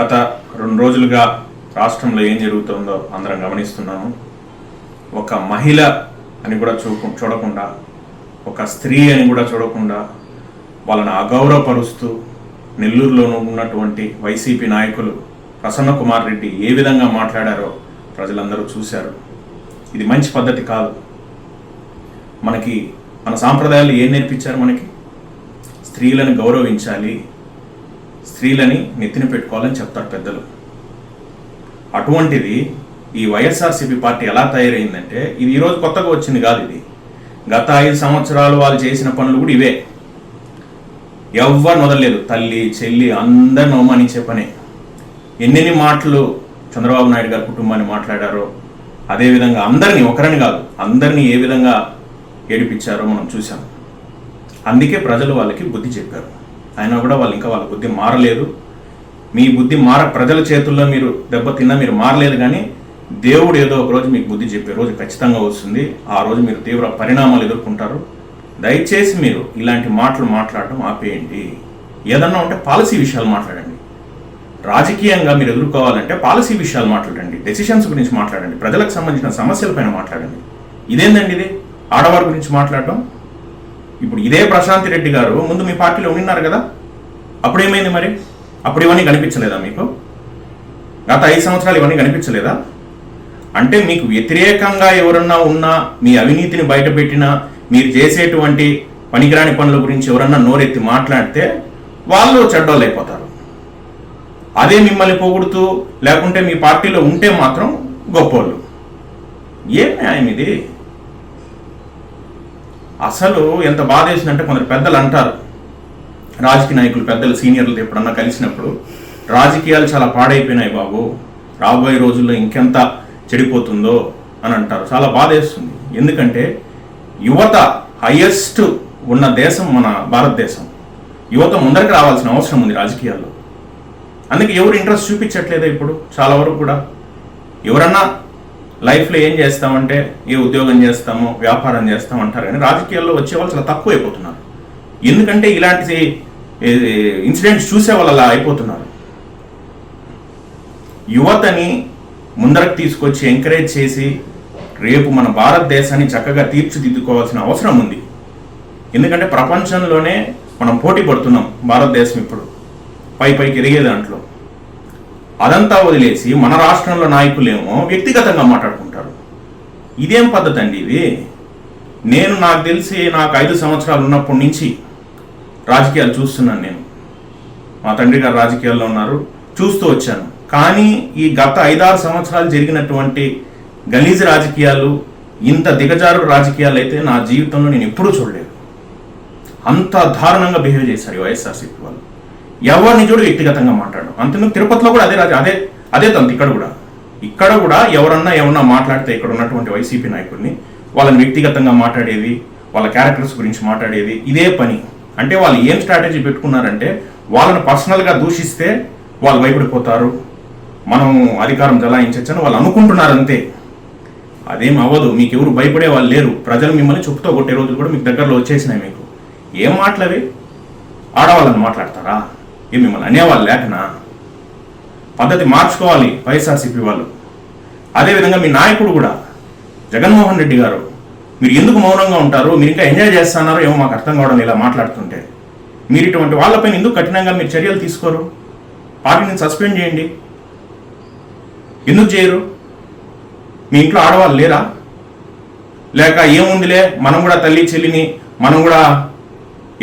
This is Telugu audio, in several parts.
గత రెండు రోజులుగా రాష్ట్రంలో ఏం జరుగుతుందో అందరం గమనిస్తున్నాము. ఒక మహిళ అని కూడా చూ చూడకుండా ఒక స్త్రీ అని కూడా చూడకుండా వాళ్ళని అగౌరవపరుస్తూ నెల్లూరులో ఉన్నటువంటి వైసీపీ నాయకులు ప్రసన్న కుమార్ రెడ్డి ఏ విధంగా మాట్లాడారో ప్రజలందరూ చూశారు. ఇది మంచి పద్ధతి కాదు. మనకి మన సాంప్రదాయాలు ఏం నేర్పించారు మనకి? స్త్రీలను గౌరవించాలి స్త్రీలని నెత్తిన పెట్టుకోవాలని చెప్తారు పెద్దలు. అటువంటిది ఈ వైఎస్ఆర్సీపీ పార్టీ ఎలా తయారైందంటే ఇది ఈరోజు కొత్తగా వచ్చింది కాదు ఇది. గత ఐదు సంవత్సరాలు వాళ్ళు చేసిన పనులు కూడా ఇవే. ఎవ్వరు వదలలేదు. తల్లి చెల్లి అందరిని అవమానించే పనే. ఎన్నెన్ని మాటలు చంద్రబాబు నాయుడు గారి కుటుంబాన్ని మాట్లాడారో అదేవిధంగా అందరినీ ఒకరిని కాదు అందరినీ ఏ విధంగా ఏడిపించారో మనం చూసాం అందుకే ప్రజలు వాళ్ళకి బుద్ధి చెప్పారు. అయినా కూడా వాళ్ళు ఇంకా వాళ్ళ బుద్ధి మారలేదు. మీ బుద్ధి మార ప్రజల చేతుల్లో మీరు దెబ్బతిన్నా మీరు మారలేదు కానీ దేవుడు ఏదో ఒక రోజు మీకు బుద్ధి చెప్పే రోజు ఖచ్చితంగా వస్తుంది. ఆ రోజు మీరు తీవ్ర పరిణామాలు ఎదుర్కొంటారు. దయచేసి మీరు ఇలాంటి మాటలు మాట్లాడటం ఆపేయండి. ఏదన్నా ఉంటే పాలసీ విషయాలు మాట్లాడండి. రాజకీయంగా మీరు ఎదుర్కోవాలంటే పాలసీ విషయాలు మాట్లాడండి. డెసిషన్స్ గురించి మాట్లాడండి. ప్రజలకు సంబంధించిన సమస్యలపైన మాట్లాడండి. ఇదేందండి ఇది? ఆడవారి గురించి మాట్లాడటం ఇప్పుడు ఇదే ప్రశాంతి రెడ్డి గారు ముందు మీ పార్టీలో ఉన్నారు కదా? అప్పుడు ఏమైంది మరి? అప్పుడు ఇవన్నీ కనిపించలేదా మీకు? గత ఐదు సంవత్సరాలు ఇవన్నీ కనిపించలేదా? అంటే మీకు వ్యతిరేకంగా ఎవరన్నా ఉన్నా మీ అవినీతిని బయటపెట్టినా మీరు చేసేటువంటి పనికిరాని పనుల గురించి ఎవరన్నా నోరెత్తి మాట్లాడితే వాళ్ళు చెడ్డోళ్ళు అయిపోతారు. అదే మిమ్మల్ని పొగుడుతూ లేకుంటే మీ పార్టీలో ఉంటే మాత్రం గొప్పోళ్ళు. ఏం న్యాయం ఇది? అసలు ఎంత బాధ వేసిందంటే కొందరు పెద్దలు అంటారు. రాజకీయ నాయకులు పెద్దలు సీనియర్లు ఎప్పుడన్నా కలిసినప్పుడు రాజకీయాలు చాలా పాడైపోయినాయి బాబు. రాబోయే రోజుల్లో ఇంకెంత చెడిపోతుందో అని అంటారు. చాలా బాధ వేస్తుంది. ఎందుకంటే యువత హయ్యెస్ట్ ఉన్న దేశం మన భారతదేశం. యువత ముందరికి రావాల్సిన అవసరం ఉంది రాజకీయాల్లో. అందుకే ఎవరు ఇంట్రెస్ట్ చూపించట్లేదా ఇప్పుడు చాలా వరకు కూడా. ఎవరన్నా లైఫ్లో ఏం చేస్తామంటే ఏ ఉద్యోగం చేస్తామో వ్యాపారం చేస్తాం అంటారు. కానీ రాజకీయాల్లో వచ్చే వాళ్ళు చాలా తక్కువ అయిపోతున్నారు. ఎందుకంటే ఇలాంటి ఇన్సిడెంట్స్ చూసే వాళ్ళు అలా అయిపోతున్నారు. యువతని ముందరకు తీసుకొచ్చి ఎంకరేజ్ చేసి రేపు మన భారతదేశాన్ని చక్కగా తీర్చిదిద్దుకోవాల్సిన అవసరం ఉంది. ఎందుకంటే ప్రపంచంలోనే మనం పోటీ పడుతున్నాం భారతదేశం ఇప్పుడు. పై పైకి ఎరిగే దాంట్లో. అదంతా వదిలేసి మన రాష్ట్రంలో నాయకులేమో వ్యక్తిగతంగా మాట్లాడుకుంటారు. ఇదేం పద్ధతి అండి ఇది నేను నాకు తెలిసి నాకు ఐదు సంవత్సరాలు ఉన్నప్పటి నుంచి రాజకీయాలు చూస్తున్నాను నేను. మా తండ్రి గారు రాజకీయాల్లో ఉన్నారు చూస్తూ వచ్చాను. కానీ ఈ గత ఐదారు సంవత్సరాలు జరిగినటువంటి గలీజ్ రాజకీయాలు ఇంత దిగజారు రాజకీయాలు అయితే నా జీవితంలో నేను ఎప్పుడూ చూడలేదు. అంత దారుణంగా బిహేవ్ చేశారు వైఎస్ఆర్సీపీ వాళ్ళు. ఎవరిని చూడు వ్యక్తిగతంగా మాట్లాడు అంతేందుకు తిరుపతిలో కూడా అదే రాజు అదే అదే తంతు ఇక్కడ కూడా. ఇక్కడ కూడా ఎవరన్నా ఏమన్నా మాట్లాడితే ఇక్కడ ఉన్నటువంటి వైసీపీ నాయకుల్ని వాళ్ళని వ్యక్తిగతంగా మాట్లాడేది వాళ్ళ క్యారెక్టర్స్ గురించి మాట్లాడేది ఇదే పని. అంటే వాళ్ళు ఏం స్ట్రాటజీ పెట్టుకున్నారంటే వాళ్ళని పర్సనల్గా దూషిస్తే వాళ్ళు భయపడిపోతారు. మనం అధికారం జలాయించచ్చని వాళ్ళు అనుకుంటున్నారు అంతే అదేం అవ్వదు. మీకు ఎవరు భయపడే వాళ్ళు లేరు. ప్రజలు మిమ్మల్ని చెప్పుతో కొట్టే రోజులు కూడా మీకు దగ్గరలో వచ్చేసినాయి మీకు. ఏం మాట్లాడి ఆడవాళ్ళని మాట్లాడతారా? ఏం మిమ్మల్ని అనేవాళ్ళు లేకనా? పద్ధతి మార్చుకోవాలి వైఎస్ఆర్సీపీ వాళ్ళు. అదేవిధంగా మీ నాయకుడు కూడా జగన్మోహన్ రెడ్డి గారు మీరు ఎందుకు మౌనంగా ఉంటారు? మీరు ఇంకా ఎంజాయ్ చేస్తున్నారో ఏమో మాకు అర్థం కావడం ఇలా మాట్లాడుతుంటే. మీరు ఇటువంటి వాళ్ళపైన ఎందుకు కఠినంగా మీరు చర్యలు తీసుకోరు? పార్టీని సస్పెండ్ చేయండి. ఎందుకు చేయరు? మీ ఇంట్లో ఆడవాళ్ళు లేరా? లేక ఏముందిలే మనం కూడా తల్లి చెల్లిని మనం కూడా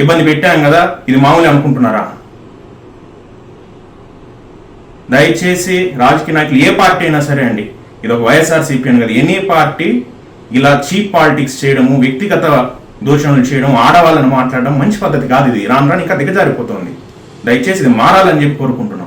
ఇబ్బంది పెట్టాం కదా ఇది మామూలు అనుకుంటున్నారా? దయచేసి రాజకీయ నాయకులు ఏ పార్టీ అయినా సరే అండి ఇది ఒక వైఎస్ఆర్సీపీ అని కదా ఎనీ పార్టీ ఇలా చీప్ పాలిటిక్స్ చేయడము వ్యక్తిగత దూషణలు చేయడం ఆడవాళ్ళని మాట్లాడడం మంచి పద్ధతి కాదు ఇది. రాను రాను ఇంకా దిగజారిపోతుంది. దయచేసి ఇది మారాలని చెప్పి కోరుకుంటున్నాం.